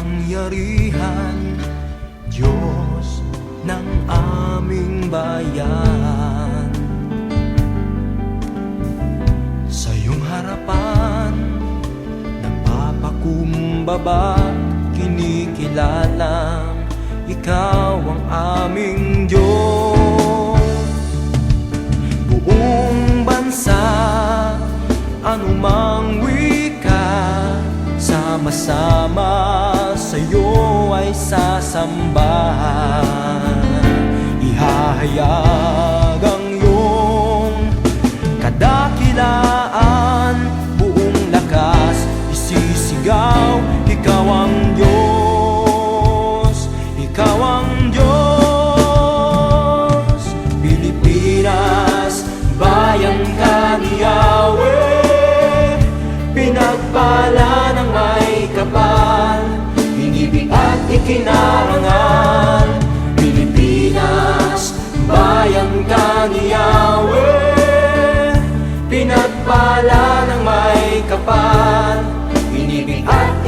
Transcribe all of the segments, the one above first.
makapangyarihan Diyos ng aming bayan. Sa iyong harapan Nagpapakumbaba Kinikilalang Ikaw ang aming Diyos. Buong bansa Anumang Sama-sama sa'yo ay sasamba Ihahayag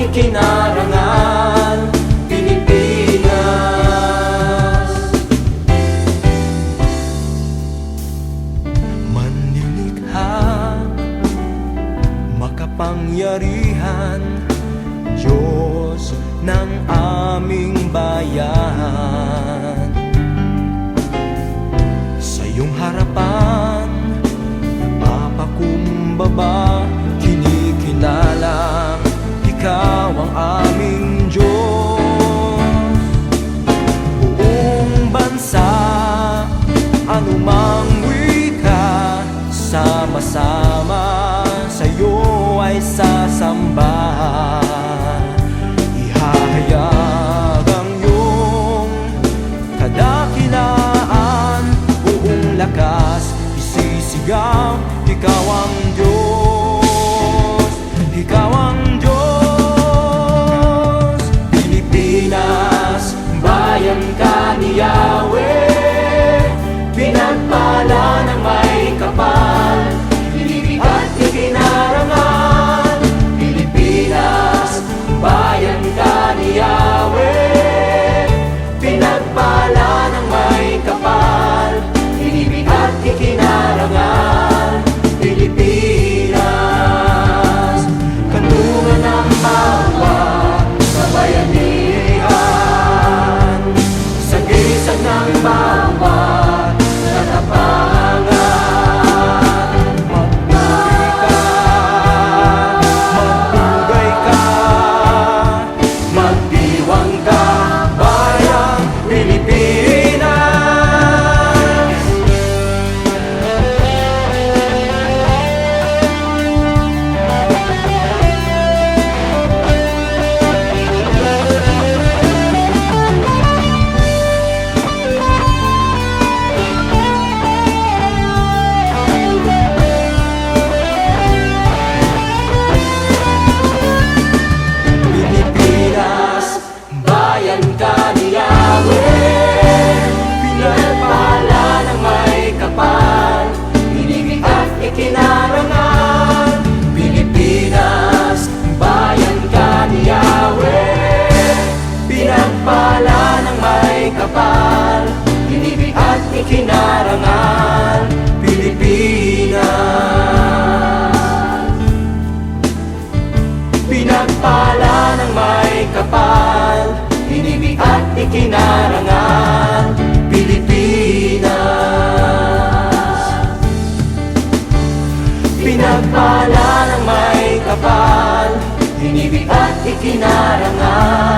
ikinarangal Pilipinas. Manlilikha Makapangyarihan Diyos ng aming bayan. Sa iyong harapan Papakumbaba Kinikilalang Ikaw ang aming Diyos. Buong bansa Anumang wika Sama-sama Sa'yo ay sasamba Ihahayag ang iyong kadakilaan Buong lakas isisigaw Ikaw ang Diyos. Ikaw ang Diyos ikinarangal Pilipinas. Pinagpala ng may kapal Inibig at ikinarangal Pilipinas. Pinagpala ng may kapal Inibig at ikinarangal